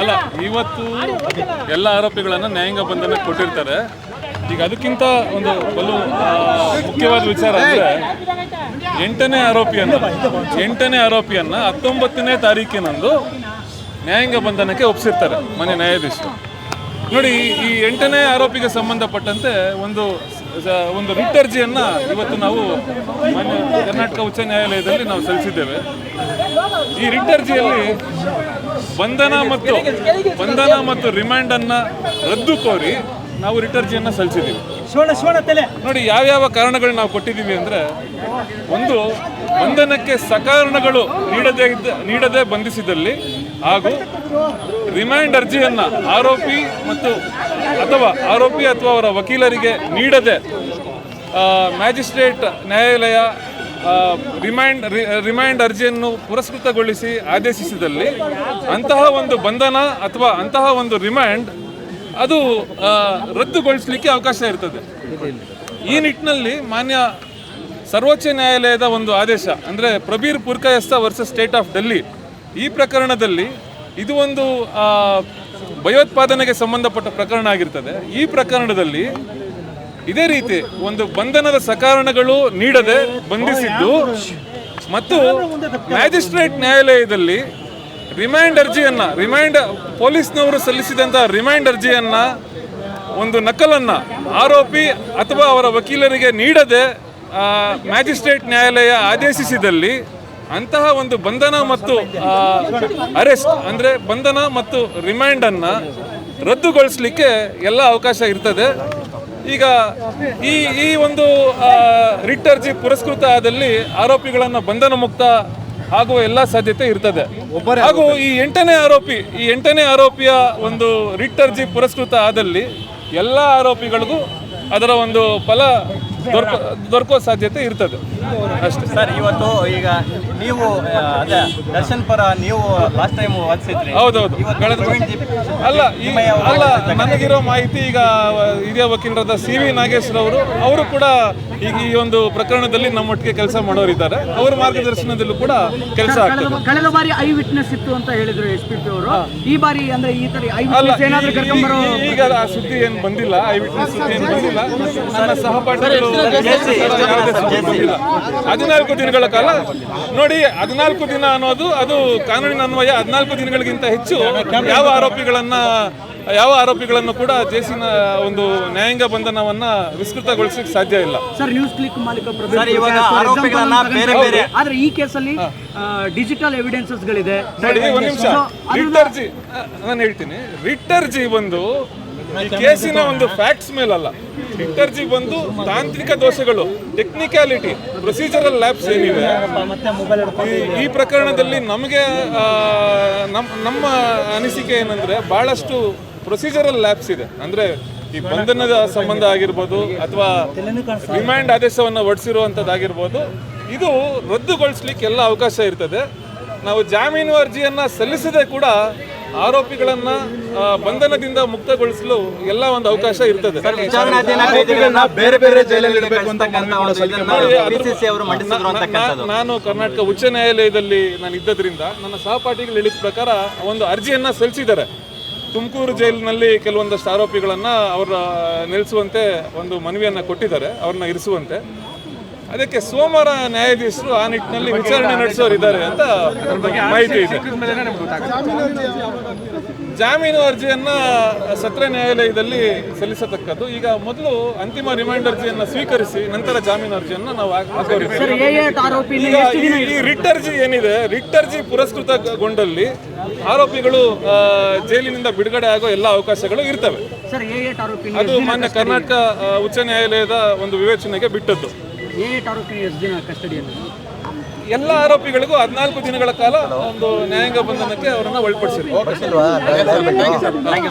ಅಲ್ಲ ಇವತ್ತು ಎಲ್ಲ ಆರೋಪಿಗಳನ್ನ ನ್ಯಾಯಾಂಗ ಬಂಧನಕ್ಕೆ ಕೊಟ್ಟಿರ್ತಾರೆ. ಈಗ ಅದಕ್ಕಿಂತ ಒಂದು ಬಲು ಮುಖ್ಯವಾದ ವಿಚಾರ ಅಂದ್ರೆ ಎಂಟನೇ ಆರೋಪಿಯನ್ನ ಎಂಟನೇ ಆರೋಪಿಯನ್ನ ಹತ್ತೊಂಬತ್ತನೇ ತಾರೀಕಿನಂದು ನ್ಯಾಯಾಂಗ ಬಂಧನಕ್ಕೆ ಒಪ್ಪಿಸಿರ್ತಾರೆ ಮನೆ ನ್ಯಾಯಾಧೀಶರು. ನೋಡಿ ಈ ಎಂಟನೇ ಆರೋಪಿಗೆ ಸಂಬಂಧಪಟ್ಟಂತೆ ಒಂದು ಒಂದು ರಿಟ್ ಅರ್ಜಿಯನ್ನು ಇವತ್ತು ನಾವು ಮಾನ್ಯ ಕರ್ನಾಟಕ ಉಚ್ಚ ನ್ಯಾಯಾಲಯದಲ್ಲಿ ನಾವು ಸಲ್ಲಿಸಿದ್ದೇವೆ. ಈ ರಿಟ್ ಅರ್ಜಿಯಲ್ಲಿ ಬಂಧನ ಮತ್ತು ಬಂಧನ ಮತ್ತು ರಿಮ್ಯಾಂಡನ್ನು ಅನ್ನ ರದ್ದು ಕೋರಿ ನಾವು ರಿಟ್ ಅರ್ಜಿಯನ್ನು ಸಲ್ಲಿಸಿದ್ದೀವಿ ನೋಡಿ ಯಾವ್ಯಾವ ಕಾರಣಗಳು ನಾವು ಕೊಟ್ಟಿದ್ದೀವಿ ಅಂದರೆ ಒಂದು ಬಂಧನಕ್ಕೆ ಸಕಾರಣಗಳು ನೀಡದೇ ನೀಡದೆ ಬಂಧಿಸಿದಲ್ಲಿ ಹಾಗೂ ರಿಮ್ಯಾಂಡ್ ಅರ್ಜಿಯನ್ನು ಆರೋಪಿ ಮತ್ತು ಅಥವಾ ಆರೋಪಿ ಅಥವಾ ಅವರ ವಕೀಲರಿಗೆ ನೀಡದೆ ಮ್ಯಾಜಿಸ್ಟ್ರೇಟ್ ನ್ಯಾಯಾಲಯ ರಿಮ್ಯಾಂಡ್ ರಿಮೈಂಡ್ ರಿ- ರಿಮೈಂಡ್ ಅರ್ಜಿಯನ್ನು ಪುರಸ್ಕೃತಗೊಳಿಸಿ ಆದೇಶಿಸಿದಲ್ಲಿ ಅಂತಹ ಒಂದು ಬಂಧನ ಅಥವಾ ಅಂತಹ ಒಂದು ರಿಮೈಂಡ್ ಅದು ರದ್ದುಗೊಳಿಸಲಿಕ್ಕೆ ಅವಕಾಶ ಇರ್ತದೆ. ಈ ನಿಟ್ಟಿನಲ್ಲಿ ಮಾನ್ಯ ಸರ್ವೋಚ್ಚ ನ್ಯಾಯಾಲಯದ ಒಂದು ಆದೇಶ, ಅಂದರೆ Prabir Purkayastha versus state of Delhi ಈ ಪ್ರಕರಣದಲ್ಲಿ ಇದು ಒಂದು ಭಯೋತ್ಪಾದನೆಗೆ ಸಂಬಂಧಪಟ್ಟ ಪ್ರಕರಣ ಆಗಿರ್ತದೆ. ಈ ಪ್ರಕರಣದಲ್ಲಿ ಇದೇ ರೀತಿ ಒಂದು ಬಂಧನದ ಸಕಾರಣಗಳು ನೀಡದೆ ಬಂಧಿಸಿದ್ದು ಮತ್ತು ಮ್ಯಾಜಿಸ್ಟ್ರೇಟ್ ನ್ಯಾಯಾಲಯದಲ್ಲಿ ರಿಮೈಂಡ್ ಅರ್ಜಿಯನ್ನ ರಿಮೈಂಡ್ ಪೊಲೀಸ್ನವರು ಸಲ್ಲಿಸಿದಂತಹ ರಿಮೈಂಡ್ ಅರ್ಜಿಯನ್ನ ಒಂದು ನಕಲನ್ನ ಆರೋಪಿ ಅಥವಾ ಅವರ ವಕೀಲರಿಗೆ ನೀಡದೆ ಮ್ಯಾಜಿಸ್ಟ್ರೇಟ್ ನ್ಯಾಯಾಲಯ ಆದೇಶಿಸಿದಲ್ಲಿ ಅಂತಹ ಒಂದು ಬಂಧನ ಮತ್ತು ಅರೆಸ್ಟ್ ಅಂದರೆ ಬಂಧನ ಮತ್ತು ರಿಮ್ಯಾಂಡನ್ನು ಅನ್ನ ರದ್ದುಗೊಳಿಸಲಿಕ್ಕೆ ಎಲ್ಲ ಅವಕಾಶ ಇರ್ತದೆ. ಈಗ ಈ ಈ ಒಂದು ರಿಟ್ ಅರ್ಜಿ ಪುರಸ್ಕೃತ ಆದಲ್ಲಿ ಆರೋಪಿಗಳನ್ನು ಬಂಧನ ಮುಕ್ತ ಆಗುವ ಎಲ್ಲ ಸಾಧ್ಯತೆ ಇರ್ತದೆ. ಹಾಗೂ ಈ ಎಂಟನೇ ಆರೋಪಿ ಈ ಎಂಟನೇ ಆರೋಪಿಯ ಒಂದು ರಿಟ್ ಅರ್ಜಿ ಪುರಸ್ಕೃತ ಆದಲ್ಲಿ ಎಲ್ಲ ಆರೋಪಿಗಳಿಗೂ ಅದರ ಒಂದು ಫಲ ದೊರಕ ದೊರಕೋ ಸಾಧ್ಯತೆ ಇರ್ತದೆ. ಅಷ್ಟೇ. ಸರ್ ಇವತ್ತು ಈಗ ನೀವು ಅದೇ ದರ್ಶನ್ ಪರ ನೀವು ಲಾಸ್ಟ್ ಟೈಮ್ ವಾದಿಸಿದ್ರಿ. ಹೌದೌದು. ಕಳೆದ ಅಲ್ಲ ಈ ಅಲ್ಲ ನನಗಿರೋ ಮಾಹಿತಿ ಈಗ ಹಿರಿಯ ವಕೀಲರಾದ ಸಿ ವಿ ನಾಗೇಶ್ವರ ಅವರು ಕೂಡ ಈಗ ಈ ಒಂದು ಪ್ರಕರಣದಲ್ಲಿ ನಮ್ಮೊಟ್ಟಿಗೆ ಕೆಲಸ ಮಾಡೋರಿದ್ದಾರೆ ಅವರ ಮಾರ್ಗದರ್ಶನದಲ್ಲೂ ಕೂಡ ಕೆಲಸ ಆಗ್ತದೆ. ಕಳೆದ ಬಾರಿ ಐ ವಿಟ್ನೆಸ್ ಇತ್ತು ಅಂತ ಹೇಳಿದ್ರು ಎಸ್ ಪಿ ಪಿ ಅವರು. ಈ ಬಾರಿ ಅಂದ್ರೆ ಈ ತರ ಐ ಅಲ್ಲ ವಿಟ್ನೆಸ್ ಏನಾದ್ರೂ ಈ- ಕರ್ಕೊಂಡ್ಬರೋ ಈಗ ಆ ಸುದ್ದಿ ಏನು ಬಂದಿಲ್ಲ ಐ ವಿಟ್ನೆಸ್ ಸುದ್ದಿ ಏನು ಬಂದಿಲ್ಲ. ನನ್ನ ಸಹಪಾಠಿಗಳು ಹದಿನಾಲ್ಕು ದಿನಗಳ ಕಾಲ. ನೋಡಿ ಹದಿನಾಲ್ಕು ದಿನ ಅನ್ನೋದು ಅದು ಕಾನೂನಿನ ಅನ್ವಯ ಹದಿನಾಲ್ಕು ದಿನಗಳಿಗಿಂತ ಹೆಚ್ಚು. ಯಾವ ಆರೋಪಿಗಳನ್ನ ಯಾವ ಆರೋಪಿಗಳನ್ನು ಕೂಡ ಜೇಸಿನ ಒಂದು ನ್ಯಾಯಾಂಗ ಬಂಧನವನ್ನ ವಿಸ್ತೃತಗೊಳಿಸಲಿಕ್ಕೆ ಸಾಧ್ಯ ಇಲ್ಲ. ಸರ್ ನ್ಯೂಸ್ ಕ್ಲಿಕ್ ಮಾಲೀಕ ಬೇರೆ ಬೇರೆ-. ಆದ್ರೆ ಈ ಕೇಸಲ್ಲಿ ಡಿಜಿಟಲ್ ಎವಿಡೆನ್ಸಸ್ ಗಳಿದೆ. ನೋಡಿ ಒಂದ್ ನಿಮಿಷ. ರಿಟರ್ಜಿ ನಾನು ಹೇಳ್ತೀನಿ. ರಿಟರ್ಜಿ ಬಂದು ಈ ಕೇಸಿನ ಒಂದು ಫ್ಯಾಕ್ಟ್ಸ್ ಮೇಲಲ್ಲ. ರಿಟ್ ಬಂದು ತಾಂತ್ರಿಕ ದೋಷಗಳು ಟೆಕ್ನಿಕ್ಯಾಲಿಟಿ ಪ್ರೊಸೀಜರಲ್ ಲ್ಯಾಬ್ಸ್ ಏನಿವೆ. ಈ- ಪ್ರಕರಣದಲ್ಲಿ ನಮಗೆ ನಮ್ಮ ಅನಿಸಿಕೆ ಏನಂದ್ರೆ ಬಹಳಷ್ಟು ಪ್ರೊಸೀಜರಲ್ ಲ್ಯಾಬ್ಸ್ ಇದೆ. ಅಂದ್ರೆ ಈ ಬಂಧನದ ಸಂಬಂಧ ಆಗಿರ್ಬೋದು ಅಥವಾ ರಿಮ್ಯಾಂಡ್ ಆದೇಶವನ್ನು ಹೊರಡಿಸಿರುವಂಥದ್ದಾಗಿರ್ಬೋದು ಇದು ರದ್ದುಗೊಳಿಸ್ಲಿಕ್ಕೆ ಎಲ್ಲ ಅವಕಾಶ ಇರ್ತದೆ. ನಾವು ಜಾಮೀನು ಅರ್ಜಿಯನ್ನು ಸಲ್ಲಿಸದೆ ಕೂಡ ಆರೋಪಿಗಳನ್ನ ಬಂಧನದಿಂದ ಮುಕ್ತಗೊಳಿಸಲು ಎಲ್ಲ ಒಂದು ಅವಕಾಶ ಇರ್ತದೆ. ಬೇರೆ ಬೇರೆ ಜೈಲಲ್ಲಿ ಇಡಬೇಕು ನಾನು ಕರ್ನಾಟಕ ಉಚ್ಚ ನ್ಯಾಯಾಲಯದಲ್ಲಿ ನಾನು ಇದ್ದದ್ರಿಂದ ನನ್ನ ಸಹಪಾಠಿಗಳು ಹೇಳಿದ ಪ್ರಕಾರ ಒಂದು ಅರ್ಜಿಯನ್ನ ಸಲ್ಲಿಸಿದ್ದಾರೆ. ತುಮಕೂರು ಜೈಲಿನಲ್ಲಿ ಕೆಲವೊಂದಷ್ಟು ಆರೋಪಿಗಳನ್ನ ಅವರ ನಿಲ್ಲಿಸುವಂತೆ ಒಂದು ಮನವಿಯನ್ನ ಕೊಟ್ಟಿದ್ದಾರೆ ಅವ್ರನ್ನ ಇರಿಸುವಂತೆ. ಅದಕ್ಕೆ ಸೋಮವಾರ ನ್ಯಾಯಾಧೀಶರು ಆ ನಿಟ್ಟಿನಲ್ಲಿ ವಿಚಾರಣೆ ನಡೆಸೋರು ಇದ್ದಾರೆ ಅಂತ ಮಾಹಿತಿ ಇದೆ. ಜಾಮೀನು ಅರ್ಜಿಯನ್ನ ಸತ್ರ ನ್ಯಾಯಾಲಯದಲ್ಲಿ ಸಲ್ಲಿಸತಕ್ಕದ್ದು. ಈಗ ಮೊದಲು ಅಂತಿಮ ರಿಮೈಂಡ್ ಅರ್ಜಿಯನ್ನ ಸ್ವೀಕರಿಸಿ ನಂತರ ಜಾಮೀನು ಅರ್ಜಿಯನ್ನ ನಾವು ಈ- ರಿಟ್ ಅರ್ಜಿ ಏನಿದೆ? ರಿಟ್ ಅರ್ಜಿ ಪುರಸ್ಕೃತಗೊಂಡಲ್ಲಿ ಆರೋಪಿಗಳು ಜೈಲಿನಿಂದ ಬಿಡುಗಡೆ ಆಗೋ ಎಲ್ಲ ಅವಕಾಶಗಳು ಇರ್ತವೆ. ಅದು ಮಾನ್ಯ ಕರ್ನಾಟಕ ಉಚ್ಚ ನ್ಯಾಯಾಲಯದ ಒಂದು ವಿವೇಚನೆಗೆ ಬಿಟ್ಟದ್ದು. ಏಟ್ ಆರೋಪಿ ಎಷ್ಟು ದಿನ ಕಸ್ಟಡಿಯಲ್ಲಿ? ಎಲ್ಲ ಆರೋಪಿಗಳಿಗೂ ಹದಿನಾಲ್ಕು ದಿನಗಳ ಕಾಲ ಒಂದು ನ್ಯಾಯಾಂಗ ಬಂಧನಕ್ಕೆ ಅವರನ್ನ ಒಳಪಡಿಸಿದ್ರು.